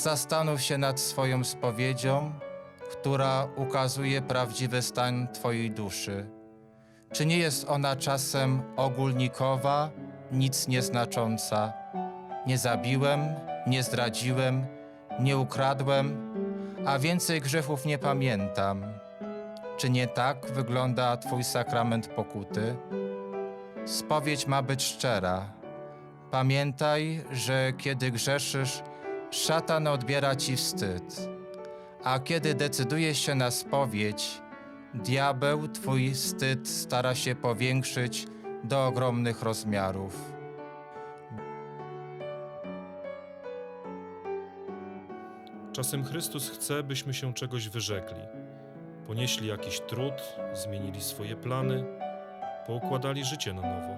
zastanów się nad swoją spowiedzią, która ukazuje prawdziwy stan Twojej duszy. Czy nie jest ona czasem ogólnikowa, nic nieznacząca? Nie zabiłem, nie zdradziłem, nie ukradłem, a więcej grzechów nie pamiętam. Czy nie tak wygląda Twój sakrament pokuty? Spowiedź ma być szczera. Pamiętaj, że kiedy grzeszysz, szatan odbiera ci wstyd, a kiedy decydujesz się na spowiedź, diabeł twój wstyd stara się powiększyć do ogromnych rozmiarów. Czasem Chrystus chce, byśmy się czegoś wyrzekli. Ponieśli jakiś trud, zmienili swoje plany, poukładali życie na nowo.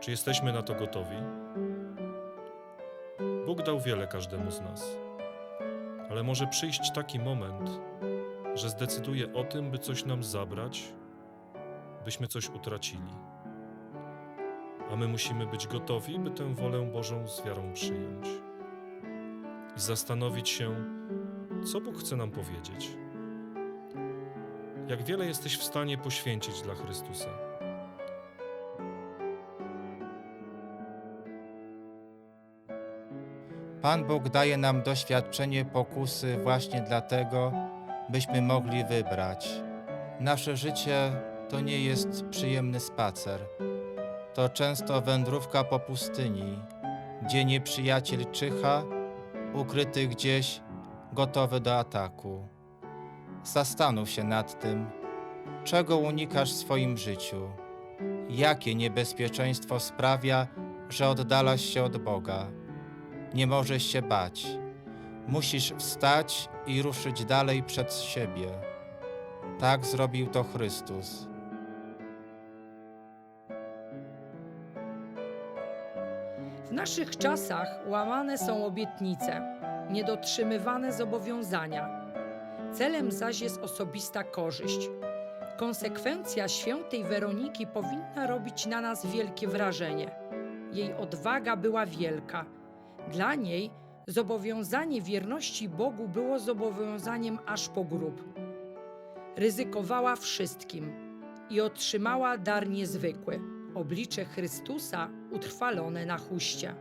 Czy jesteśmy na to gotowi? Bóg dał wiele każdemu z nas, ale może przyjść taki moment, że zdecyduje o tym, by coś nam zabrać, byśmy coś utracili. A my musimy być gotowi, by tę wolę Bożą z wiarą przyjąć i zastanowić się, co Bóg chce nam powiedzieć. Jak wiele jesteś w stanie poświęcić dla Chrystusa. Pan Bóg daje nam doświadczenie pokusy właśnie dlatego, byśmy mogli wybrać. Nasze życie to nie jest przyjemny spacer. To często wędrówka po pustyni, gdzie nieprzyjaciel czyha, ukryty gdzieś, gotowy do ataku. Zastanów się nad tym, czego unikasz w swoim życiu, jakie niebezpieczeństwo sprawia, że oddalasz się od Boga. Nie możesz się bać. Musisz wstać i ruszyć dalej przed siebie. Tak zrobił to Chrystus. W naszych czasach łamane są obietnice, niedotrzymywane zobowiązania. Celem zaś jest osobista korzyść. Konsekwencja świętej Weroniki powinna robić na nas wielkie wrażenie. Jej odwaga była wielka. Dla niej zobowiązanie wierności Bogu było zobowiązaniem aż po grób. Ryzykowała wszystkim i otrzymała dar niezwykły oblicze Chrystusa utrwalone na chuście.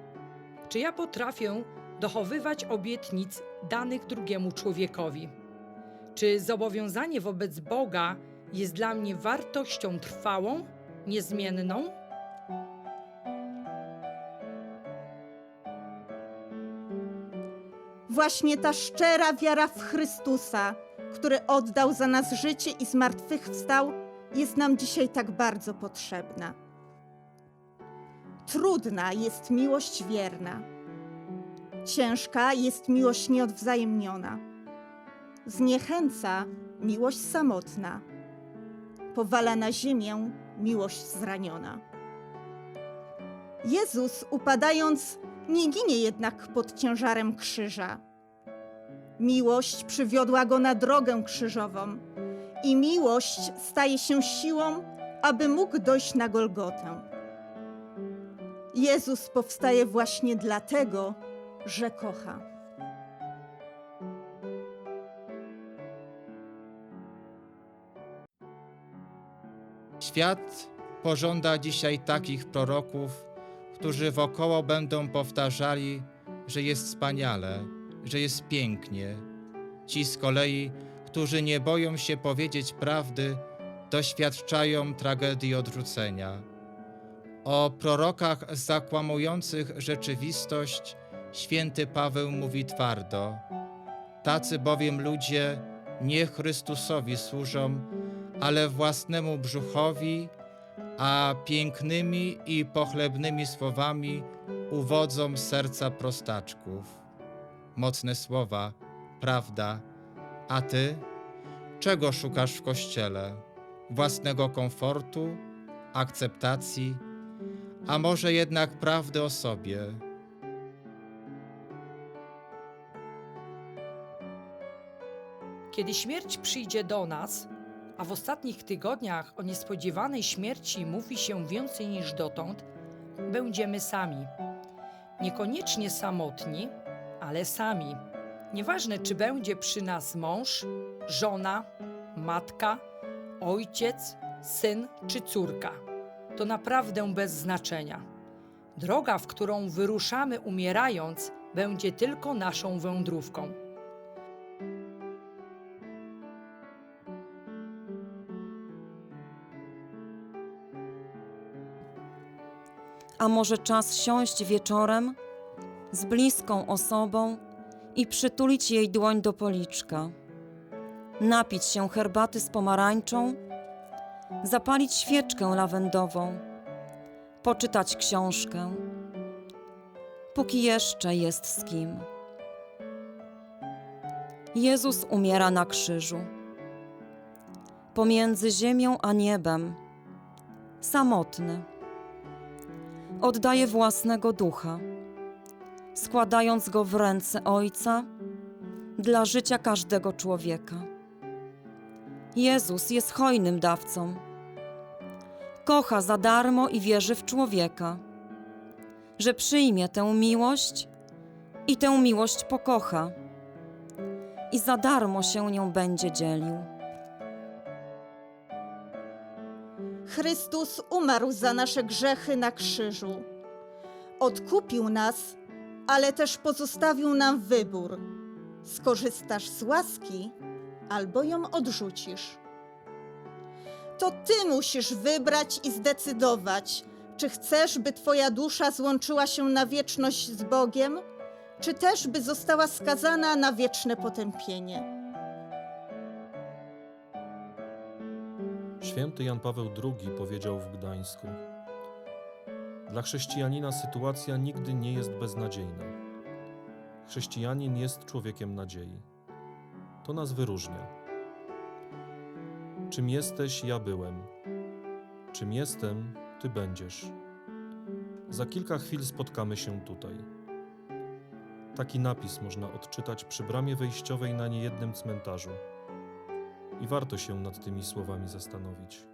Czy ja potrafię dochowywać obietnic danych drugiemu człowiekowi? Czy zobowiązanie wobec Boga jest dla mnie wartością trwałą, niezmienną? Właśnie ta szczera wiara w Chrystusa, który oddał za nas życie i zmartwychwstał, jest nam dzisiaj tak bardzo potrzebna. Trudna jest miłość wierna. Ciężka jest miłość nieodwzajemniona. Zniechęca miłość samotna. Powala na ziemię miłość zraniona. Jezus, upadając, nie ginie jednak pod ciężarem krzyża. Miłość przywiodła go na drogę krzyżową i miłość staje się siłą, aby mógł dojść na Golgotę. Jezus powstaje właśnie dlatego, że kocha. Świat pożąda dzisiaj takich proroków, którzy wokoło będą powtarzali, że jest wspaniale, że jest pięknie. Ci z kolei, którzy nie boją się powiedzieć prawdy, doświadczają tragedii odrzucenia. O prorokach zakłamujących rzeczywistość święty Paweł mówi twardo. Tacy bowiem ludzie nie Chrystusowi służą, ale własnemu brzuchowi, a pięknymi i pochlebnymi słowami uwodzą serca prostaczków. Mocne słowa, prawda, a ty? Czego szukasz w kościele? Własnego komfortu, akceptacji, a może jednak prawdy o sobie? Kiedy śmierć przyjdzie do nas, a w ostatnich tygodniach o niespodziewanej śmierci mówi się więcej niż dotąd, będziemy sami. Niekoniecznie samotni, ale sami. Nieważne, czy będzie przy nas mąż, żona, matka, ojciec, syn czy córka. To naprawdę bez znaczenia. Droga, w którą wyruszamy umierając, będzie tylko naszą wędrówką. A może czas siąść wieczorem z bliską osobą i przytulić jej dłoń do policzka, napić się herbaty z pomarańczą, zapalić świeczkę lawendową, poczytać książkę, póki jeszcze jest z kim. Jezus umiera na krzyżu. Pomiędzy ziemią a niebem, samotny oddaje własnego ducha, składając go w ręce Ojca dla życia każdego człowieka. Jezus jest hojnym dawcą. Kocha za darmo i wierzy w człowieka, że przyjmie tę miłość i tę miłość pokocha i za darmo się nią będzie dzielił. Chrystus umarł za nasze grzechy na krzyżu. Odkupił nas, ale też pozostawił nam wybór. Skorzystasz z łaski albo ją odrzucisz. To ty musisz wybrać i zdecydować, czy chcesz, by twoja dusza złączyła się na wieczność z Bogiem, czy też by została skazana na wieczne potępienie. Święty Jan Paweł II powiedział w Gdańsku: Dla chrześcijanina sytuacja nigdy nie jest beznadziejna. Chrześcijanin jest człowiekiem nadziei. To nas wyróżnia. Czym jesteś, ja byłem. Czym jestem, ty będziesz. Za kilka chwil spotkamy się tutaj. Taki napis można odczytać przy bramie wejściowej na niejednym cmentarzu i warto się nad tymi słowami zastanowić.